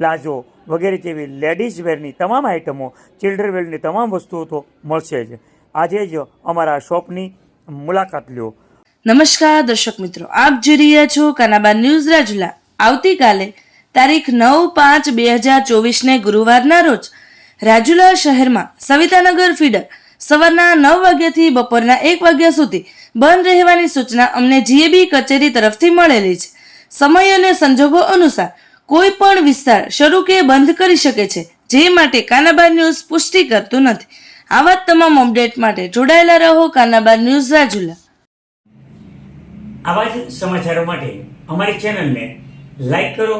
Palazzo વગેરે જેવી ladies વેરની તમામ આઇટમો ચિલ્ડ્રન વેરની તમામ વસ્તુઓ તો મળશે જ. આજે જ અમારા શોપની મુલાકાત લ્યો. નમસ્કાર દર્શક મિત્રો, આપ જોઈ રહ્યા છો કાનાબા ન્યૂઝ રાજુલા. આવતીકાલે તારીખ નવ પાંચ બે હજાર ચોવીસને ગુરુવારના રોજ રાજુલા શહેરમાં સવિતાનગર ફીડર સવારના નવ વાગ્યાથી બપોરના એક વાગ્યા સુધી બંધ રહેવાની સૂચના અમને જીએબી કચેરી તરફથી મળેલી છે. સમય અને સંજોગો અનુસાર કોઈ પણ વિસ્તાર શરૂ કે બંધ કરી શકે છે, જે માટે કાનાબાર ન્યૂઝ પુષ્ટિ કરતું નથી. આવા તમામ અપડેટ માટે જોડાયેલા રહો કાનાબાર ન્યૂઝ રાજુલા. આવા જ સમાચારો માટે અમારી ચેનલને લાઈક કરો,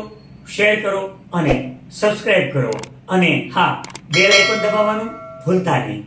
શેર કરો અને સબસ્ક્રાઇબ કરો. અને હા, બેલ આઇકોન દબાવવાનું ભૂલતા નહીં.